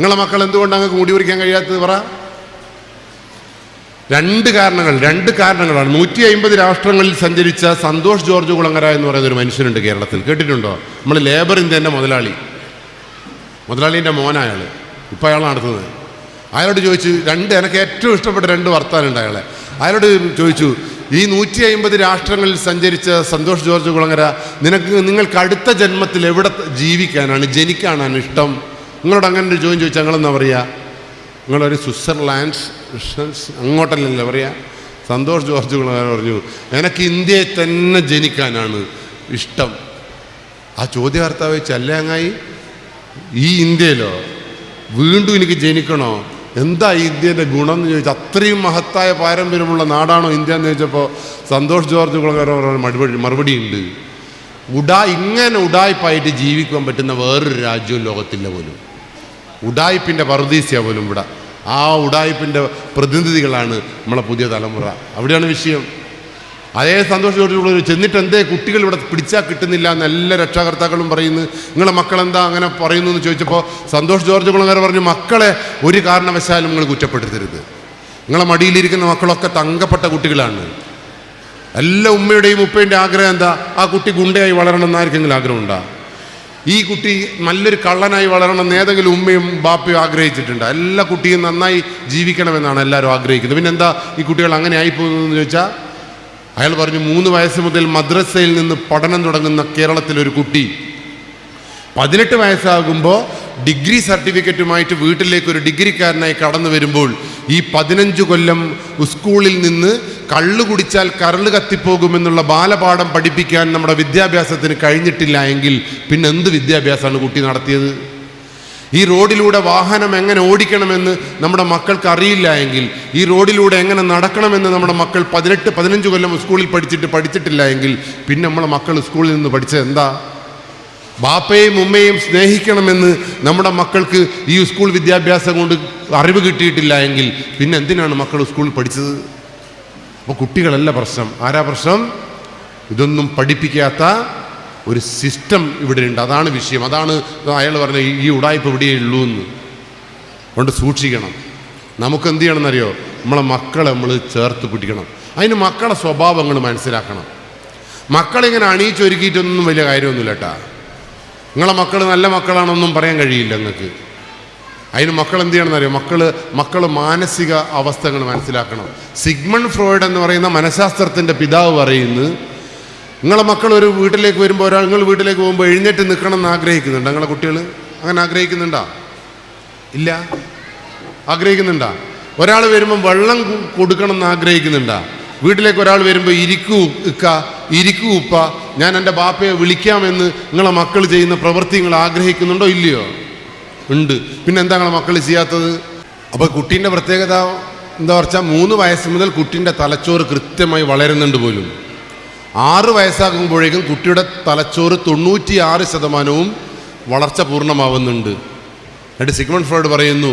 നിങ്ങളെ മക്കൾ എന്തുകൊണ്ട് അങ്ങ് മുടി പറിക്കാൻ കഴിയാത്തത് പറ. രണ്ട് കാരണങ്ങൾ രണ്ട് കാരണങ്ങളാണ്. നൂറ്റി അമ്പത് രാഷ്ട്രങ്ങളിൽ സഞ്ചരിച്ച സന്തോഷ് ജോർജ് കുളങ്ങര എന്ന് പറയുന്ന ഒരു മനുഷ്യനുണ്ട് കേരളത്തിൽ. കേട്ടിട്ടുണ്ടോ? നമ്മൾ ലേബർ ഇന്ത്യന്റെ മുതലാളി. മുതലാളീന്റെ മോനയാൾ ഇപ്പം അയാൾ നടത്തുന്നത്. അയാളോട് ചോദിച്ചു രണ്ട് എനിക്ക് ഏറ്റവും ഇഷ്ടപ്പെട്ട രണ്ട് വർത്താനുണ്ട് അയാളെ. അയാളോട് ചോദിച്ചു ഈ നൂറ്റി അമ്പത് രാഷ്ട്രങ്ങളിൽ സഞ്ചരിച്ച സന്തോഷ് ജോർജ് കുളങ്ങര നിനക്ക് നിങ്ങൾക്ക് അടുത്ത ജന്മത്തിൽ എവിടെ ജീവിക്കാനാണ് ജനിക്കാനാണ് ഇഷ്ടം? നിങ്ങളോട് അങ്ങനെ ഒരു ചോദ്യം ചോദിച്ചാൽ നിങ്ങളെന്താ പറയുക നിങ്ങളൊരു സ്വിറ്റ്സർലാൻഡ് ഷ് അങ്ങോട്ടല്ലല്ലോ പറയുക സന്തോഷ് ജോർജ് കുളങ്ങര പറഞ്ഞു. എനിക്ക് ഇന്ത്യയെ തന്നെ ജനിക്കാനാണ് ഇഷ്ടം. ആ ചോദ്യകർത്താവ് ചല്ലങ്ങായി ഈ ഇന്ത്യയിലോ? വീണ്ടും എനിക്ക് ജനിക്കണോ? എന്താ ഇന്ത്യന്റെ ഗുണം എന്ന് ചോദിച്ചാൽ അത്രയും മഹത്തായ പാരമ്പര്യമുള്ള നാടാണോ ഇന്ത്യ എന്ന് ചോദിച്ചപ്പോൾ സന്തോഷ് ജോർജ് കുളങ്ങര പറഞ്ഞ മറുപടി മറുപടി ഉണ്ട്. ഉടാ ഇങ്ങനെ ഉടായ്പായിട്ട് ജീവിക്കാൻ പറ്റുന്ന വേറൊരു രാജ്യവും ലോകത്തില്ല പോലും. ഉഡായിപ്പിന്റെ പർദീസ്യ പോലും ഇവിടെ. ആ ഉഡായിപ്പിന്റെ പ്രതിനിധികളാണ് നമ്മളെ പുതിയ തലമുറ. അവിടെയാണ് വിഷയം. അതേ സന്തോഷത്തോടുകൂടി ചെന്നിട്ട് എന്തേ കുട്ടികൾ ഇവിടെ പിടിച്ചാൽ കിട്ടുന്നില്ല എന്ന് എല്ലാ രക്ഷാകർത്താക്കളും പറയുന്നു. നിങ്ങളെ മക്കൾ എന്താ അങ്ങനെ പറയുന്നു എന്ന് ചോദിച്ചപ്പോൾ സന്തോഷ് ജോർജ് കുളങ്ങര പറഞ്ഞു മക്കളെ ഒരു കാരണവശാലും നിങ്ങൾ കുറ്റപ്പെടുത്തരുത്. നിങ്ങളെ മടിയിലിരിക്കുന്ന മക്കളൊക്കെ തങ്കപ്പെട്ട കുട്ടികളാണ്. എല്ലാ ഉമ്മയുടെയും ഉപ്പയുടെയും ആഗ്രഹം എന്താ? ആ കുട്ടി ഗുണ്ടയായി വളരണം ആഗ്രഹം ആഗ്രഹമുണ്ടോ ഈ കുട്ടി നല്ലൊരു കള്ളനായി വളരണം എന്ന് ഏതെങ്കിലും ഉമ്മയും ബാപ്പയും ആഗ്രഹിച്ചിട്ടുണ്ട്. എല്ലാ കുട്ടിയും നന്നായി ജീവിക്കണമെന്നാണ് എല്ലാവരും ആഗ്രഹിക്കുന്നത്. പിന്നെ എന്താ ഈ കുട്ടികൾ അങ്ങനെ ആയിപ്പോകുന്നതെന്ന് ചോദിച്ചാൽ അയാൾ പറഞ്ഞു മൂന്ന് വയസ്സ് മുതൽ മദ്രസയിൽ നിന്ന് പഠനം തുടങ്ങുന്ന കേരളത്തിലൊരു കുട്ടി പതിനെട്ട് വയസ്സാകുമ്പോൾ ഡിഗ്രി സർട്ടിഫിക്കറ്റുമായിട്ട് വീട്ടിലേക്ക് ഒരു ഡിഗ്രിക്കാരനായി കടന്നു വരുമ്പോൾ ഈ പതിനഞ്ച് കൊല്ലം സ്കൂളിൽ നിന്ന് കള്ളു കുടിച്ചാൽ കരൾ കത്തിപ്പോകുമെന്നുള്ള ബാലപാഠം പഠിപ്പിക്കാൻ നമ്മുടെ വിദ്യാഭ്യാസത്തിന് കഴിഞ്ഞിട്ടില്ല എങ്കിൽ പിന്നെ എന്ത് വിദ്യാഭ്യാസമാണ് കുട്ടി നടത്തിയത്? ഈ റോഡിലൂടെ വാഹനം എങ്ങനെ ഓടിക്കണമെന്ന് നമ്മുടെ മക്കൾക്ക് അറിയില്ല എങ്കിൽ ഈ റോഡിലൂടെ എങ്ങനെ നടക്കണമെന്ന് നമ്മുടെ മക്കൾ പതിനെട്ട് പതിനഞ്ച് കൊല്ലം സ്കൂളിൽ പഠിച്ചിട്ട് പഠിച്ചിട്ടില്ല എങ്കിൽ പിന്നെ നമ്മളെ മക്കൾ സ്കൂളിൽ നിന്ന് പഠിച്ചത് എന്താ? ബാപ്പയും ഉമ്മയും സ്നേഹിക്കണമെന്ന് നമ്മുടെ മക്കൾക്ക് ഈ സ്കൂൾ വിദ്യാഭ്യാസം കൊണ്ട് അറിവ് കിട്ടിയിട്ടില്ല എങ്കിൽ പിന്നെ എന്തിനാണ് മക്കൾ സ്കൂളിൽ പഠിച്ചത്? അപ്പോൾ കുട്ടികളല്ല പ്രശ്നം. ആരാ പ്രശ്നം? ഇതൊന്നും പഠിപ്പിക്കാത്ത ഒരു സിസ്റ്റം ഇവിടെ ഉണ്ട്. അതാണ് വിഷയം. അതാണ് അയാൾ പറഞ്ഞ ഈ- ഉടായ്പ ഇവിടെയേ ഉള്ളൂ എന്ന് അതുകൊണ്ട് സൂക്ഷിക്കണം. നമുക്ക് എന്ത് ചെയ്യണമെന്നറിയോ? നമ്മളെ മക്കളെ നമ്മൾ ചേർത്ത് പിടിക്കണം. അതിന് മക്കളെ സ്വഭാവങ്ങൾ മനസ്സിലാക്കണം. മക്കളിങ്ങനെ അണിയിച്ചൊരുക്കിയിട്ടൊന്നും വലിയ കാര്യമൊന്നുമില്ല കേട്ടാ. നിങ്ങളെ മക്കൾ നല്ല മക്കളാണെന്നൊന്നും പറയാൻ കഴിയില്ല നിങ്ങൾക്ക്. അതിന് മക്കൾ എന്ത് ചെയ്യണമെന്നറിയോ മക്കൾ മക്കൾ മാനസിക അവസ്ഥകൾ മനസ്സിലാക്കണം. സിഗ്മൺ ഫ്രോയിഡ് എന്ന് പറയുന്ന മനഃശാസ്ത്രത്തിന്റെ പിതാവ് പറയുന്നു നിങ്ങളെ മക്കൾ ഒരു വീട്ടിലേക്ക് വരുമ്പോൾ ഒരാൾ നിങ്ങൾ വീട്ടിലേക്ക് പോകുമ്പോൾ എഴുന്നേറ്റ് നിൽക്കണം എന്ന് ആഗ്രഹിക്കുന്നുണ്ട് നിങ്ങളെ കുട്ടികൾ അങ്ങനെ ആഗ്രഹിക്കുന്നുണ്ടോ? ഇല്ല. ആഗ്രഹിക്കുന്നുണ്ടോ? ഒരാൾ വരുമ്പോൾ വെള്ളം കൊടുക്കണം എന്ന് ആഗ്രഹിക്കുന്നുണ്ടോ? വീട്ടിലേക്ക് ഒരാൾ വരുമ്പോൾ ഇരിക്കൂ ഇക്ക ഇരിക്കൂ ഉപ്പ ഞാൻ എന്റെ ബാപ്പയെ വിളിക്കാമെന്ന് നിങ്ങളെ മക്കൾ ചെയ്യുന്ന പ്രവൃത്തി നിങ്ങൾ ആഗ്രഹിക്കുന്നുണ്ടോ ഇല്ലയോ? ഉണ്ട്. പിന്നെ എന്താ നിങ്ങളെ മക്കൾ ചെയ്യാത്തത്? അപ്പോൾ കുട്ടീന്റെ പ്രത്യേകത എന്താ പറഞ്ഞാൽ മൂന്ന് വയസ്സ് മുതൽ കുട്ടീന്റെ തലച്ചോറ് കൃത്യമായി വളരുന്നുണ്ട് പോലും. ആറ് വയസ്സാകുമ്പോഴേക്കും കുട്ടിയുടെ തലച്ചോറ് തൊണ്ണൂറ്റി ആറ് ശതമാനവും വളർച്ച പൂർണമാവുന്നുണ്ട്. എന്നിട്ട് സിഗ്മൺ ഫ്രോഡ് പറയുന്നു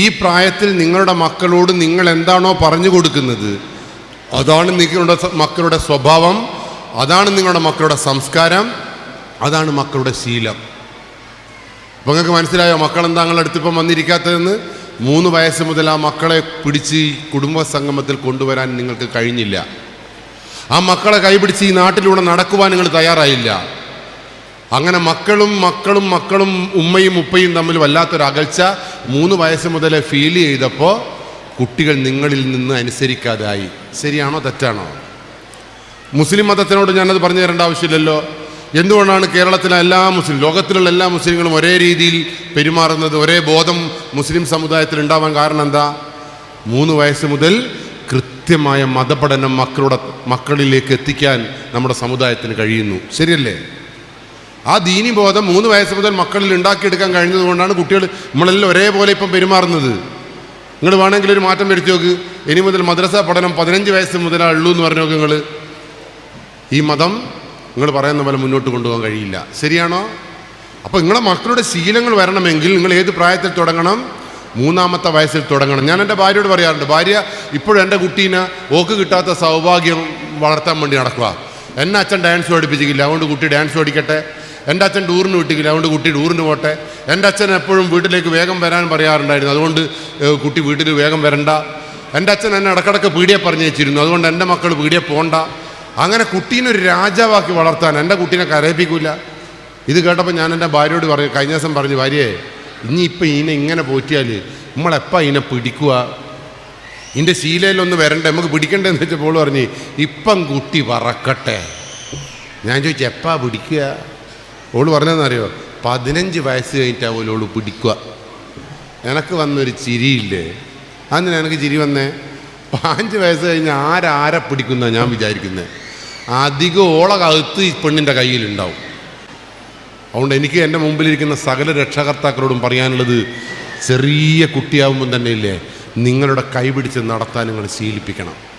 ഈ പ്രായത്തിൽ നിങ്ങളുടെ മക്കളോട് നിങ്ങൾ എന്താണോ പറഞ്ഞു കൊടുക്കുന്നത് അതാണ് നിങ്ങളുടെ മക്കളുടെ സ്വഭാവം അതാണ് നിങ്ങളുടെ മക്കളുടെ സംസ്കാരം അതാണ് മക്കളുടെ ശീലം. അപ്പം നിങ്ങൾക്ക് മനസ്സിലായോ മക്കളെന്താ നിങ്ങളുടെ അടുത്ത് ഇപ്പം വന്നിരിക്കാത്തതെന്ന്? മൂന്ന് വയസ്സ് മുതൽ ആ മക്കളെ പിടിച്ച് കുടുംബ സംഗമത്തിൽ കൊണ്ടുവരാൻ നിങ്ങൾക്ക് കഴിഞ്ഞില്ല. ആ മക്കളെ കൈപിടിച്ച് ഈ നാട്ടിലൂടെ നടക്കുവാൻ നിങ്ങൾ തയ്യാറായില്ല. അങ്ങനെ മക്കളും മക്കളും മക്കളും ഉമ്മയും ഉപ്പയും തമ്മിൽ വല്ലാത്തൊരു അകൽച്ച. മൂന്ന് വയസ്സ് മുതലേ ഫീൽ ചെയ്തപ്പോൾ കുട്ടികൾ നിങ്ങളിൽ നിന്ന് അനുസരിക്കാതായി ശരിയാണോ തെറ്റാണോ? മുസ്ലിം മതത്തിനോട് ഞാനത് പറഞ്ഞു തരേണ്ട ആവശ്യമില്ലല്ലോ. എന്തുകൊണ്ടാണ് കേരളത്തിലെ എല്ലാ മുസ്ലിം ലോകത്തിലുള്ള എല്ലാ മുസ്ലിങ്ങളും ഒരേ രീതിയിൽ പെരുമാറുന്നത് ഒരേ ബോധം മുസ്ലിം സമുദായത്തിൽ ഉണ്ടാവാൻ കാരണം എന്താ? മൂന്ന് വയസ്സ് മുതൽ കൃത്യമായ മതപഠനം മക്കളുടെ മക്കളിലേക്ക് എത്തിക്കാൻ നമ്മുടെ സമുദായത്തിന് കഴിയുന്നു. ശരിയല്ലേ? ആ ദീനി ബോധം മൂന്ന് വയസ്സ് മുതൽ മക്കളിൽ ഉണ്ടാക്കിയെടുക്കാൻ കഴിഞ്ഞതുകൊണ്ടാണ് കുട്ടികൾ നമ്മളെല്ലാം ഒരേപോലെ ഇപ്പം പെരുമാറുന്നത്. നിങ്ങൾ വേണമെങ്കിൽ ഒരു മാറ്റം വരുത്തി നോക്ക്. ഇനി മുതൽ മദ്രസ പഠനം പതിനഞ്ച് വയസ്സ് മുതലാ ഉള്ളൂ എന്ന് പറഞ്ഞു നോക്ക് നിങ്ങൾ. ഈ മതം നിങ്ങൾ പറയുന്ന പോലെ മുന്നോട്ട് കൊണ്ടുപോകാൻ കഴിയില്ല. ശരിയാണോ? അപ്പോൾ നിങ്ങളെ മക്കളുടെ ശീലങ്ങൾ വരണമെങ്കിൽ നിങ്ങൾ ഏത് പ്രായത്തിൽ തുടങ്ങണം? മൂന്നാമത്തെ വയസ്സിൽ തുടങ്ങണം. ഞാൻ എന്റെ ഭാര്യയോട് പറയാറുണ്ട് ഭാര്യ ഇപ്പോഴും എന്റെ കുട്ടീനെ ഓക്ക് കിട്ടാത്ത സൗഭാഗ്യം വളർത്താൻ വേണ്ടി നടക്കുക എന്നെ അച്ഛൻ ഡാൻസ് പഠിപ്പിച്ചില്ല അതുകൊണ്ട് കുട്ടി ഡാൻസ് പഠിക്കട്ടെ. എന്റെ അച്ഛൻ ടൂറിന് വിട്ടിക്കില്ല അതുകൊണ്ട് കുട്ടി ടൂറിന് പോട്ടെ. എന്റെ അച്ഛൻ എപ്പോഴും വീട്ടിലേക്ക് വേഗം വരാൻ പറയാറുണ്ടായിരുന്നു അതുകൊണ്ട് കുട്ടി വീട്ടിൽ വേഗം വരണ്ട. എന്റെ അച്ഛൻ എന്നെ ഇടക്കിടക്ക് പീടിയെ പറഞ്ഞു വെച്ചിരുന്നു അതുകൊണ്ട് എന്റെ മക്കൾ പീടിയെ പോണ്ട. അങ്ങനെ കുട്ടീനെ ഒരു രാജാവാക്കി വളർത്താൻ എന്റെ കുട്ടീനെ കരയിപ്പിക്കില്ല ഇത് കേട്ടപ്പോൾ ഞാൻ എന്റെ ഭാര്യയോട് പറഞ്ഞു കഴിഞ്ഞ ദിവസം പറഞ്ഞു ഭാര്യയെ ഇനിയിപ്പോൾ ഇനെ ഇങ്ങനെ പോറ്റിയാൽ നമ്മളെപ്പോൾ ഇതിനെ പിടിക്കുക? ഇതിന്റെ ശീലയിലൊന്ന് വരണ്ടേ? നമുക്ക് പിടിക്കണ്ടേന്ന് വെച്ചപ്പോൾ പറഞ്ഞ് ഇപ്പം കുട്ടി വറക്കട്ടെ. ഞാൻ ചോദിച്ചു എപ്പാ പിടിക്കുക? ഓൾ പറഞ്ഞതെന്നറിയോ പതിനഞ്ച് വയസ്സ് കഴിഞ്ഞിട്ടാവുമല്ലോ ഓൾ പിടിക്കുക. എനക്ക് വന്നൊരു ചിരിയില്ലേ? അന്ന് എനിക്ക് ചിരി വന്നേ? പാഞ്ച് വയസ്സ് കഴിഞ്ഞ് ആരാരെ പിടിക്കുന്ന ഞാൻ വിചാരിക്കുന്നത് അധികം ഓള കഴുത്ത് ഈ പെണ്ണിന്റെ കയ്യിലുണ്ടാവും. അതുകൊണ്ട് എനിക്ക് എന്റെ മുമ്പിലിരിക്കുന്ന സകല രക്ഷകർത്താക്കളോടും പറയാനുള്ളത് ചെറിയ കുട്ടിയാവുമ്പം തന്നെ ഇല്ലേ നിങ്ങളുടെ കൈപിടിച്ച് നടത്താൻ നിങ്ങൾ ശീലിപ്പിക്കണം.